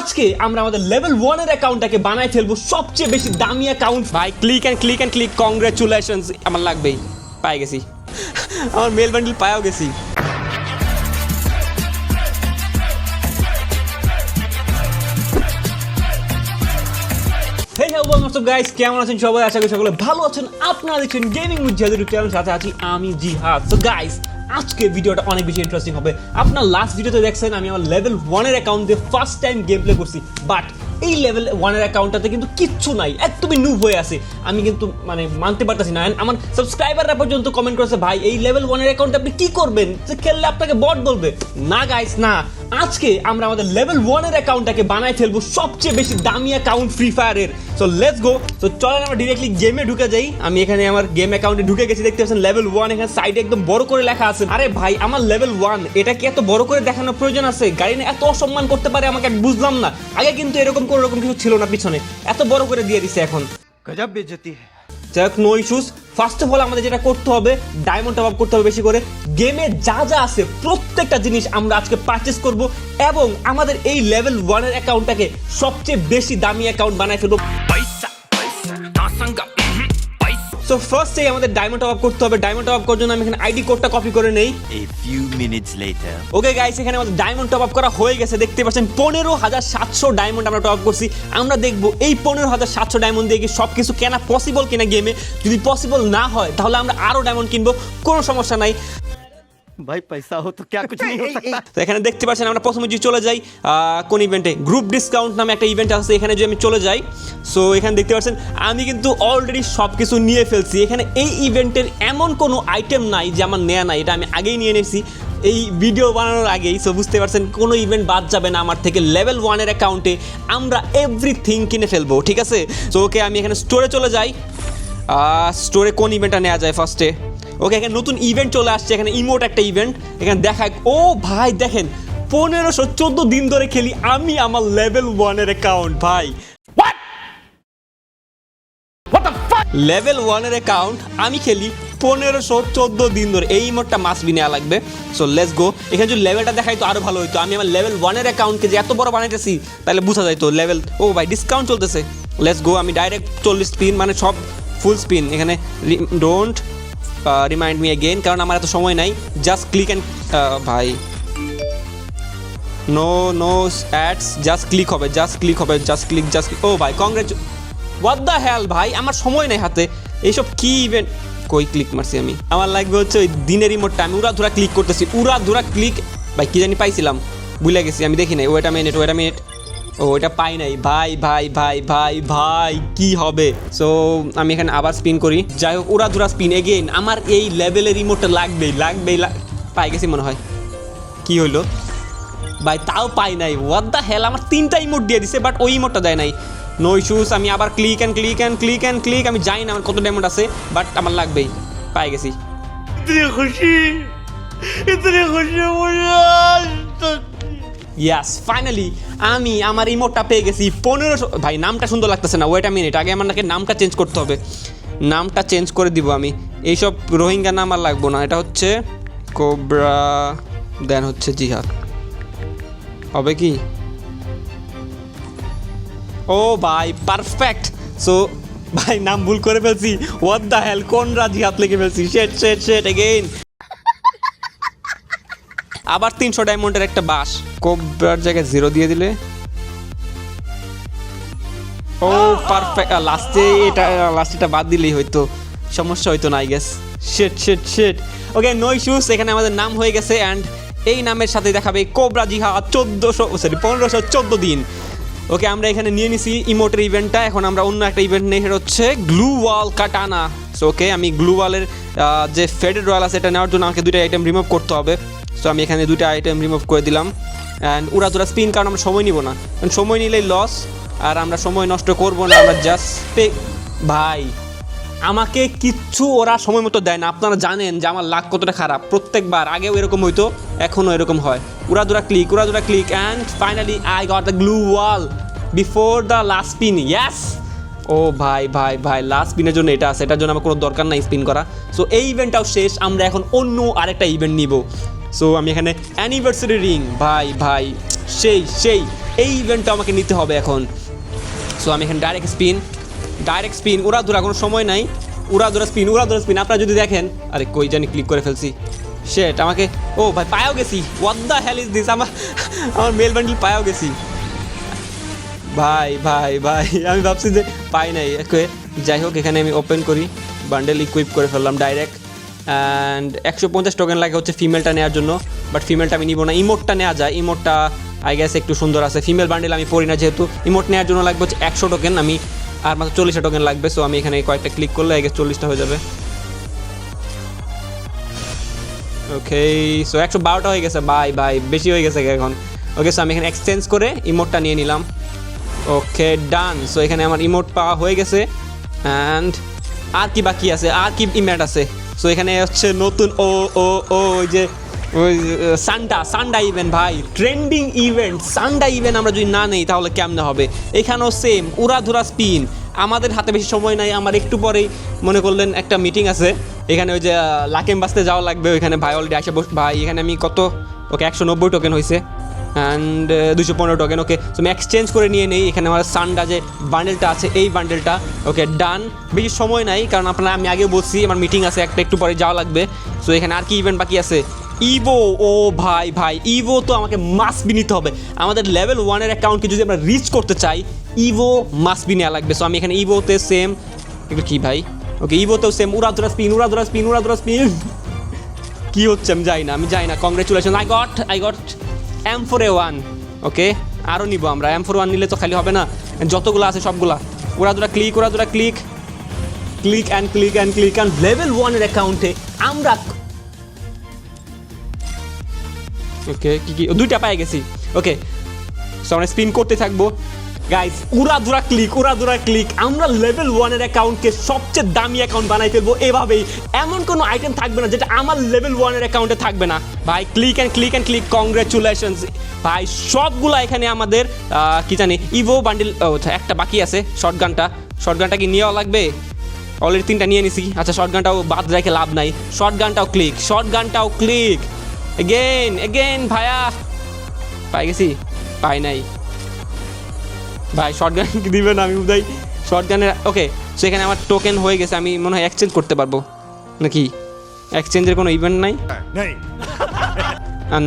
আজকে আমরা আমাদের লেভেল ওয়ানের অ্যাকাউন্টটাকে বানায় ফেলব সবচেয়ে বেশি দামি অ্যাকাউন্ট ভাই click and click and click congratulations আমার লাগবেই, পাই গেছি। আমার মেল বান্ডিল পায়াও গেছি। গাইস কেমন আছেন সবাই? আশা করি সকলে ভালো আছেন। আপনারা দেখছেন গেমিং উইথ চ্যানেল সাথে আছি আমি জিহাদ। সো গাইস আজকে ভিডিওটা অনেক বেশি ইন্টারেস্টিং হবে। আপনার লাস্ট ভিডিওতে দেখছেন, আমি আমার লেভেল ওয়ানের ফার্স্ট টাইম গেম প্লে করছি। বাট এই লেভেল ওয়ানের অ্যাকাউন্টটাতে কিন্তু কিচ্ছু নাই। একদমই নুব হয়ে আছে। আমি কিন্তু মানে মানতে পারতেছি না। আমার সাবস্ক্রাইবাররা পর্যন্ত কমেন্ট করেছে, ভাই, এই লেভেল ওয়ানের অ্যাকাউন্টে আপনি কি করবেন? যে খেললে আপনাকে বট বলবে। না গাইস না। আজকে আমরা আমাদের লেভেল ওয়ানের অ্যাকাউন্টটাকে বানায় ফেলব সবচেয়ে বেশি দামি অ্যাকাউন্ট ফ্রি ফায়ারের সো লেটস গো সো চলেন আমরা ডিরেক্টলি গেমে ঢুকে যাই। আমি এখানে আমার গেম অ্যাকাউন্টে ঢুকে গেছি দেখতে পাচ্ছেন লেভেল ওয়ান এখানে সাইডে একদম বড় করে লেখা আছে। আরে ভাই আমার লেভেল ওয়ান এটা কি এত বড় করে দেখানোর প্রয়োজন আছে? গাড়ি না এত অসম্মান করতে পারে আমাকে বুঝলাম না। আগে কিন্তু এরকম কোনো রকম কিছু ছিল না পিছনে। এত বড় করে দিয়ে দিছে এখন। গজব বেজতি যাই হোক no issues first of all আমাদের যেটা করতে হবে ডায়মন্ড টপ আপ করতে হবে বেশি করে। গেমে যা যা আছে, প্রত্যেকটা জিনিস আমরা আজকে পারচেস করব এবং আমাদের এই লেভেল ওয়ানের অ্যাকাউন্টটাকে সবচেয়ে বেশি দামি অ্যাকাউন্ট বানায় ফেলব। সো ফার্স্টেই আমাদের ডায়মন্ড টপ আপ করতে হবে। ডায়মন্ড টপ আপ করার জন্য আমি এখানে আইডি কোডটা কপি করে নেই। A few minutes later. Okay guys এখানে আমাদের ডায়মন্ড টপ আপ করা হয়ে গেছে। দেখতে পাচ্ছেন পনেরো হাজার সাতশো ডায়মন্ড আমরা টপ আপ করছি। আমরা দেখব এই পনেরো হাজার সাতশো ডায়মন্ড দিয়ে কি সব কিছু কেনা পসিবল কিনা গেমে যদি পসিবল না হয় তাহলে আমরা আরও ডায়মন্ড কিনবো। কোনো সমস্যা নাই। ভাই পয়সা হো তো কিছু নেই তো এখানে দেখতে পাচ্ছেন আমরা প্রথমে যে চলে যাই কোন ইভেন্টে গ্রুপ ডিসকাউন্ট নামে একটা ইভেন্ট আছে এখানে যে আমি চলে যাই। সো এখানে দেখতে পাচ্ছেন আমি কিন্তু অলরেডি সব কিছু নিয়ে ফেলছি। এখানে এই ইভেন্টের এমন কোনো আইটেম নাই যে আমার নেয়া নাই এটা আমি আগেই নিয়ে নিয়েছি। এই ভিডিও বানানোর আগেই সো বুঝতে পারছেন কোনো ইভেন্ট বাদ যাবে না আমার থেকে। লেভেল ওয়ানের অ্যাকাউন্টে আমরা এভরিথিং কিনে ফেলব ঠিক আছে? সো ওকে আমি এখানে স্টোরে চলে যাই। স্টোরে কোন ইভেন্টটা নেওয়া যায় ফার্স্টে ওকে এখানে নতুন ইভেন্ট চলে আসছে এখানে ইমোট একটা ইভেন্ট এখানে দেখায় ও ভাই দেখেন পনেরোশো চোদ্দ দিন ধরে খেলি আমি আমার লেভেল ওয়ানের অ্যাকাউন্ট ভাই। লেভেল ওয়ানের অ্যাকাউন্ট আমি খেলি পনেরোশো চোদ্দ দিন ধরে। এই ইমোটটা মাস্ট বি নেওয়া লাগবে। সো লেস গো এখানে যদি লেভেলটা দেখাই তো আরও ভালো হইতো। আমি আমার লেভেল ওয়ানের অ্যাকাউন্টকে যে এত বড় বানাইতেছি তাহলে বোঝা যায় তো লেভেল ও ভাই ডিসকাউন্ট চলতেছে। লেস গো আমি ডাইরেক্ট চল্লিশ স্পিন মানে সব ফুল স্পিন এখানে ডোন্ট রিমাইন্ড মি এগেন কারণ আমার এত সময় নাই। জাস্ট ক্লিক অ্যান্ড ভাই। No no ads just click হবে জাস্ট ক্লিক হবে জাস্ট ক্লিক জাস্ট ও ভাই কংগ্রেচ হোয়াট দ্য হ্যাল ভাই? আমার সময় নেই হাতে। এইসব কি ইভেন্ট কই ক্লিক মারছি আমি? আমার লাগবে হচ্ছে ওই দিনের রিমোটটা আমি উড়া ধুরা ক্লিক করতেছি, উড়া ধুরা ক্লিক ভাই, কি জানি পাইছিলাম, ভুলে গেছি, আমি দেখি নাই। ওয়েটা মিনিট ওয়েটা মিনিট ও, এটা পাই নাই। ভাই ভাই ভাই ভাই ভাই, কি হবে? সো আমি এখানে আবার স্পিন করি। যাই হোক ওরা দুরা স্পিন এগেইন আমার এই লেভেলের রিমোটটা লাগবেই লাগবেই পাই গেছি মনে হয়। কি হইল? ভাই, তাও পাই নাই। ওয়াট দ্য হেল আমার তিনটা ইমোট দিয়ে দিছে বাট ওই ইমোটটা দেয় নাই। নো ইস্যুস আমি আবার click and click and click and click আমি জানি না আমার কত ডেমোট আছে বাট আমার লাগবেই। পাই গেছি। খুশি খুশি ইয়াস ফাইনালি আমি আমার ইমোটটা পেয়ে গেছি পনেরোশো ভাই, নামটা সুন্দর লাগতেছে না ওয়েট মিনিট আগে আমার নাকি নামটা চেঞ্জ করতে হবে। নামটা চেঞ্জ করে দিব আমি। এইসব রোহিঙ্গা নাম আর লাগবো না, এটা হচ্ছে কোবরা দেন হচ্ছে জিহাদ। হবে কি? ও ভাই পারফেক্ট সো ভাই, নাম ভুল করে ফেলছি। হোয়াট দ্য হেল কোন রাজি হাত লেগে ফেলছি? শেট শেট শেট এগেইন আবার তিনশো ডায়মন্ডের একটা বাস কোবরার জায়গায় জিরো দিয়ে দিলে। ও পারফেক্ট লাস্টে এটা লাস্টে এটা বাদ দিলেই হয়তো সমস্যা হয়তো না আই গেস শেট শেট শেট ওকে নো ইস্যুস এখানে আমাদের নাম হয়ে গেছে অ্যান্ড এই নামের সাথে দেখাবে কোবরা জিহা চোদ্দোশো সরি পনেরোশো চোদ্দ দিন। ওকে আমরা এখানে নিয়ে নিছি ইমোটের ইভেন্টটা এখন আমরা অন্য একটা ইভেন্ট নিয়ে সেটা হচ্ছে গ্লু ওয়াল কাটানা। সো ওকে আমি গ্লু ওয়ালের যে ফেডেড রয়্যাল আছে এটা নেওয়ার জন্য আমাকে দুটো আইটেম রিমুভ করতে হবে। সো আমি এখানে দুটো আইটেম রিমুভ করে দিলাম। অ্যান্ড উড়া দুরা স্পিন কারণ আমরা সময় নিব না। কারণ সময় নিলেই লস আর আমরা সময় নষ্ট করব না, আমরা জাস্ট ভাই, আমাকে কিচ্ছু ওরা সময় মতো দেয় না। আপনারা জানেন যে আমার লাক কতটা খারাপ। প্রত্যেকবার আগেও এরকম হইতো, এখনও এরকম হয়। উড়াদুরা click উড়াদুরা click and finally I got the glue wall before the last spin yes ও ভাই ভাই ভাই লাস্ট স্পিনের জন্য এটা আছে। এটার জন্য আমার কোনো দরকার নাই স্পিন করা। সো এই ইভেন্টটাও শেষ, আমরা এখন অন্য আরেকটা ইভেন্ট নিব। সো আমি এখানে অ্যানিভার্সারি রিং ভাই ভাই, সেই সেই, এই ইভেন্টটা আমাকে নিতে হবে এখন। সো আমি এখানে ডাইরেক্ট স্পিন ডাইরেক্ট স্পিন উড়া ধরা কোনো সময় নাই। উড়া ধরা স্পিন উড়া ধরা স্পিন আপনারা যদি দেখেন, আরে কই জানি ক্লিক করে ফেলছি। শেট আমাকে, ও ভাই, পায়াও গেছি। What the hell is this আমার আমার মেল বান্ডিল পায়াও গেছি। ভাই ভাই ভাই, আমি ভাবছি যে পাই নাই। যাই হোক, এখানে আমি ওপেন করি বান্ডেল ইকুইপ করে ফেললাম ডাইরেক্ট অ্যান্ড একশো পঞ্চাশ টোকেন লাগে হচ্ছে ফিমেলটা নেওয়ার জন্য বাট ফিমেলটা আমি নিব না। ইমোটটা নেওয়া যায়। ইমোটটা আই গেস একটু সুন্দর আছে। ফিমেল বান্ডেল আমি পড়ি না যেহেতু। ইমোট নেওয়ার জন্য লাগবে হচ্ছে একশো টোকেন আমি আর মাত্র চল্লিশটা টোকেন লাগবে সো আমি এখানে কয়েকটা ক্লিক করলে আই গেস চল্লিশটা হয়ে যাবে। ওকে সো একশো বারোটা হয়ে গেছে। বাই বাই বেশি হয়ে গেছে এখন। ওকে সো আমি এখানে এক্সচেঞ্জ করে ইমোটটা নিয়ে নিলাম। ওকে ডান সো এখানে আমার ইমোট পাওয়া হয়ে গেছে। অ্যান্ড আর কি বাকি আছে? আর কি ইমেট আছে? সো এখানে হচ্ছে নতুন ও ও ও যে, ওই সান্ডা সান্ডা ইভেন্ট ভাই। ট্রেন্ডিং ইভেন্ট সান্ডা ইভেন্ট আমরা যদি না নেই, তাহলে কেমনে হবে? এখানেও সেম উড়াধুরা স্পিন আমাদের হাতে বেশি সময় নাই, আমার একটু পরেই মনে করলেন একটা মিটিং আছে। এখানে ওই যে লাকেম বাসতে যাওয়া লাগবে, ওইখানে ভাই অলরেডি আসে ভাই, এখানে আমি কত? ওকে, একশো নব্বই টোকেন হয়েছে অ্যান্ড দুশো পনেরো টোকেন ওকে সো আমি এক্সচেঞ্জ করে নিয়ে নেই। এখানে আমার সানডা যে বান্ডেলটা আছে, এই বান্ডেলটা ওকে ডান বেশি সময় নাই, কারণ আপনারা, আমি আগে বলছি, আমার মিটিং আছে, একটা একটু পরে যাওয়া লাগবে। সো এখানে আর কি ইভেন্ট বাকি আছে? ইভো ও ভাই ভাই ইভো তো আমাকে মাস্ট বি নিতে হবে। আমাদের লেভেল ওয়ানের অ্যাকাউন্টকে যদি আমরা রিচ করতে চাই ইভো মাস্ট বি নেওয়া লাগবে। সো আমি এখানে ইভোতে সেম একটু কি ভাই? ওকে ইভোতেও সেম উড়াধুরা স্পিন উড়াধুরা স্পিন উড়াধুরা স্পিন কি হচ্ছে, আমি যাই না, আমি যাই না। Congratulation I got I got M four A one okay আরও নিব আমরা। এম ফোর ওয়ান নিলে তো খালি হবে না। যতগুলো আছে সবগুলা। ওরা দুটা ক্লিক ওরা দুটা click click and click and click and level ওয়ানের অ্যাকাউন্টে আমরা ওকে কি কি? দুইটা পায়ে গেছি। ওকে সো আমরা স্পিন করতে থাকব। গাইস উড়া দুরা ক্লিক উড়া দুরা ক্লিক আমরা লেভেল ওয়ানের অ্যাকাউন্টকে সবচেয়ে দামি অ্যাকাউন্ট বানাই ফেলব এভাবেই। এমন কোনো আইটেম থাকবে না যেটা আমার লেভেল ওয়ানের অ্যাকাউন্টে থাকবে না। ভাই click and click and click congratulations ভাই সবগুলো এখানে আমাদের কি জানি ইভো বান্ডিল আচ্ছা, একটা বাকি আছে শর্ট গানটা শর্ট গানটা কি নেওয়া লাগবে? অলরেডি তিনটা নিয়ে নিছি। আচ্ছা শর্ট গানটাও বাদ রেখে লাভ নাই। শর্ট গানটাও ক্লিক শর্ট গানটাও ক্লিক এগেন এগেন ভাইয়া। পাই গেছি? পাই নাই। ভাই শর্ট গান দিবেন আমি উদয় শর্ট গানের ওকে সো এখানে আমার টোকেন হয়ে গেছে আমি মনে হয় এক্সচেঞ্জ করতে পারব। নাকি? এক্সচেঞ্জের কোনো ইভেন্ট নাই?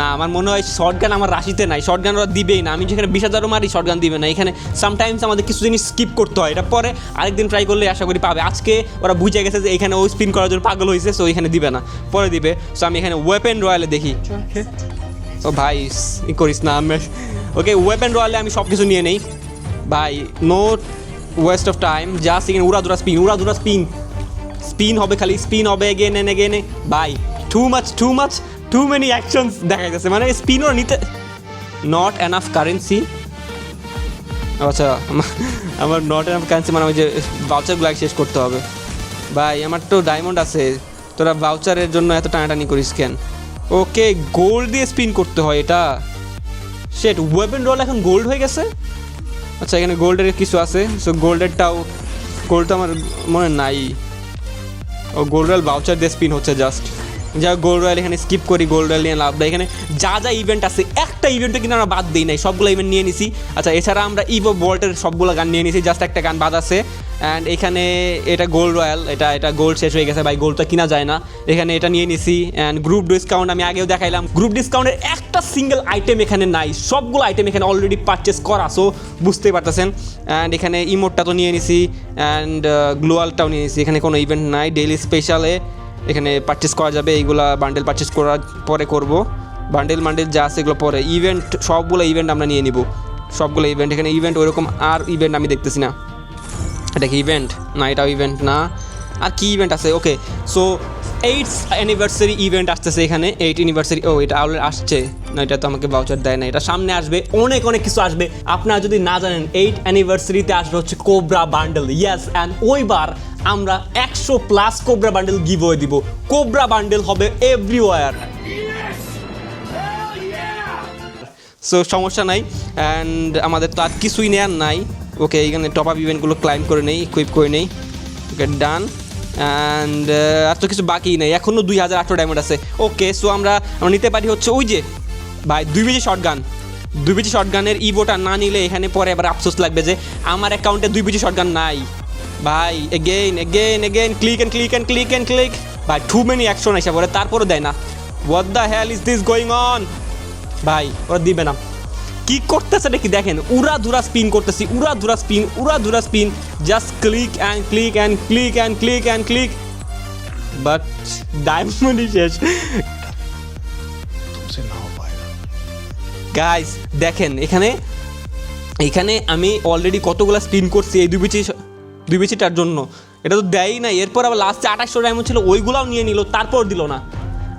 না আমার মনে হয় শর্ট গান আমার রাশিতে নাই শর্ট গান ওরা দিবেই না। আমি যেখানে বিশ হাজারও মারি শর্ট গান দিবে না। এখানে সামটাইমস আমাদের কিছু জিনিস স্কিপ করতে হয় এটা পরে আরেকদিন ট্রাই করলে আশা করি পাবে। আজকে ওরা বুঝে গেছে যে এখানে ও স্পিন করার জন্য পাগল হয়েছে সো এখানে দিবে না। পরে দিবে। সো আমি এখানে ওয়েপেন রয়্যালে দেখি। ও ভাই করিস না আমি ওকে ওয়েপেন রয়্যালে আমি সব কিছু নিয়ে নেই। ভাই no waste of time just উড়া দুরা স্পিন উড়া দুরা স্পিন স্পিন হবে খালি স্পিন হবে again and again by too much too much too many actions দেখা যাচ্ছে মানে স্পিনও নিতে নট এনাফ কারেন্সি আচ্ছা আমার- আমার নট এনাফ কারেন্সি মানে ওই যে ভাউচারগুলো শেষ করতে হবে ভাই আমার তো ডায়মন্ড আছে তোরা ভাউচারের জন্য এত টানাটানি করিস কেন ওকে গোল্ড দিয়ে স্পিন করতে হয় এটা সেট ওয়েপেন রোল এখন গোল্ড হয়ে গেছে আচ্ছা এখানে গোল্ডের কিছু আছে। সো গোল্ডেরটাও গোল্ড তো আমার মনে নাই। ও গোল্ডের বাউচার দিয়ে স্পিন হচ্ছে জাস্ট যা গোল্ড রয়্যাল এখানে স্কিপ করি গোল্ড রয়্যাল নিয়ে লাভ এখানে যা যা ইভেন্ট আছে, একটা ইভেন্টে কিন্তু আমরা বাদ দিই নাই, সবগুলো ইভেন্ট নিয়ে নিছি। আচ্ছা এছাড়া আমরা ইভো বল্টের সবগুলো গান নিয়ে নিছি জাস্ট একটা গান বাদ আছে। অ্যান্ড এখানে এটা গোল্ড রয়্যাল এটা এটা গোল্ড শেষ হয়ে গেছে ভাই গোল্ড তো কিনা যায় না। এখানে এটা নিয়ে নিছি অ্যান্ড গ্রুপ ডিসকাউন্ট আমি আগেও দেখাইলাম। গ্রুপ ডিসকাউন্টের একটা সিঙ্গেল আইটেম এখানে নাই, সবগুলো আইটেম এখানে অলরেডি পারচেস করা সো বুঝতেই পারতেছেন। অ্যান্ড এখানে ইমোটটা তো নিয়ে নিছি অ্যান্ড গ্লোয়ালটাও নিয়ে নিছি, এখানে কোনো ইভেন্ট নাই। ডেইলি স্পেশালে এখানে পারচেস করা যাবে, এইগুলা বান্ডেল পারচেস করার পরে করব। বান্ডেল মান্ডেল যা আছে এগুলো পরে। ইভেন্ট সবগুলো ইভেন্ট আমরা নিয়ে নিব। সবগুলো ইভেন্ট এখানে ইভেন্ট ওইরকম আর ইভেন্ট আমি দেখতেছি না। এটা কি ইভেন্ট না, এটাও ইভেন্ট না। আর কি ইভেন্ট আছে? Okay so eighth anniversary event আসতেছে এখানে। এইট অ্যানিভার্সারি ও, এটা আসছে। না, এটা তো আমাকে ভাউচার দেয় না, এটা সামনে আসবে, অনেক অনেক কিছু আসবে। আপনারা যদি না জানেন এইট অ্যানিভার্সারিতে আসবে হচ্ছে কোবরা বান্ডেল ইয়েস অ্যান্ড ওইবার আমরা একশো প্লাস কোবরা বান্ডেল গিভ হয়ে দিব। কোবরা বান্ডেল হবে এভরিওয়ার সো সমস্যা নাই অ্যান্ড আমাদের তো আর কিছুই নেয়ার নাই। ওকে এইখানে টপ আপ ইভেন্টগুলো ক্লাইম করে নেই ইকুইপ করে নেই। ওকে ডান অ্যান্ড আর তো কিছু বাকি নেই এখনও দুই হাজার আটশো ডায়মন্ড আছে। ওকে সো আমরা নিতে পারি হচ্ছে ওই যে ভাই, দুই বেজে শর্ট গান দুই বিচি শটগানের ইভোটা না নিলে এখানে পরে আবার আফসোস লাগবে যে আমার অ্যাকাউন্টে দুই বিচি শটগান নাই। ভাই again again again click and click and click and click ভাই টু মেনি অ্যাকশন এসে পরে তারপরও দেয় না। What the hell is this going on ভাই, ওরা দিবে না। কি করতেছে নাকি দেখেন, উড়া ধুরা স্পিন করতেছি, উড়া ধুরা স্পিন উড়া ধুরা spin just click and click and click and click and click but ডায়মন্ডই শেষ। গাইস দেখেন, এখানে এখানে আমি অলরেডি কতগুলো স্পিন করছি এই দুই বিচি, দুই বিচিটার জন্য। এটা তো দেয়ই না এরপর আবার লাস্টে আঠাশশো ডায়মন্ড ছিল, ওইগুলাও নিয়ে নিল, তারপর দিল না।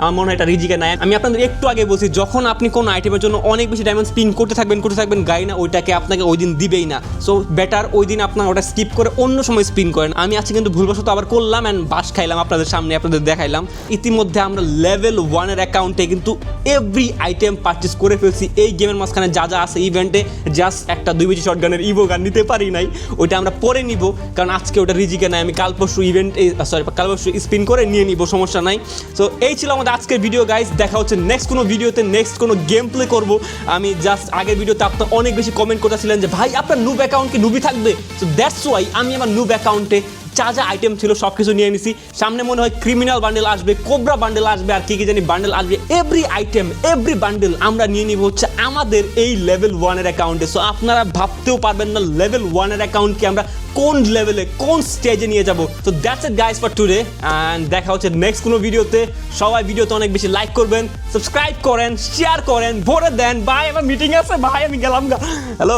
আমার মনে হয় এটা রিজিকে নাই আমি আপনাদের একটু আগে বলছি, যখন আপনি কোনো আইটেমের জন্য অনেক বেশি ডায়মন্ড স্পিন করতে থাকবেন করতে থাকবেন, গাই না, ওইটাকে আপনাকে ওই দিন দিবেই না। সো বেটার ওই দিন আপনার ওটা স্কিপ করে অন্য সময় স্পিন করেন। আমি আজকে কিন্তু ভুলবশত আবার করলাম অ্যান্ড বাস খাইলাম আপনাদের সামনে, আপনাদের দেখাইলাম। ইতিমধ্যে আমরা লেভেল ওয়ানের অ্যাকাউন্টে কিন্তু এভরি আইটেম পারচেস করে ফেলছি। এই গেমের মাঝখানে যা যা আছে ইভেন্টে জাস্ট একটা দুই শট গানের ইভো গান নিতে পারি নাই। ওইটা আমরা পরে নিব, কারণ আজকে ওটা রিজিকে নাই। আমি কাল পরশু ইভেন্ট সরি কাল পরশু স্পিন করে নিয়ে নিব, সমস্যা নাই। তো এই ছিল আমাদের আজকের ভিডিও গাইজ দেখা হচ্ছে নেক্সট কোনো ভিডিওতে নেক্সট কোনো গেম প্লে করব। আমি জাস্ট আগের ভিডিওতে আপনার অনেক বেশি কমেন্ট করতেছিলেন যে, ভাই, আপনার নুব অ্যাকাউন্ট কি নুবি থাকবে? সো দ্যাটস ওয়াই আমি আমার নুব অ্যাকাউন্টে যা যা আইটেম ছিল সব কিছু নিয়ে নিছি। সামনে মনে হয় ক্রিমিনাল বান্ডেল আসবে কোবরা বান্ডেল আসবে, আর কি কি জানি বান্ডেল আসবে। এভরি আইটেম এভরি বান্ডেল আমরা নিয়ে নিব হচ্ছে আমাদের এই লেভেল ওয়ানের অ্যাকাউন্টে সো আপনারা ভাবতেও পারবেন না লেভেল ওয়ানের অ্যাকাউন্টকে আমরা কোন লেভেলে কোন স্টেজে নিয়ে যাব। তো that's it guys for today and দেখা হচ্ছে নেক্সট কোনো ভিডিওতে সবাই ভিডিওতে অনেক বেশি লাইক করবেন সাবস্ক্রাইব করেন শেয়ার করেন, ভরে দেন। ভাই, আমার মিটিং আছে, ভাই, আমি গেলাম গা। হ্যালো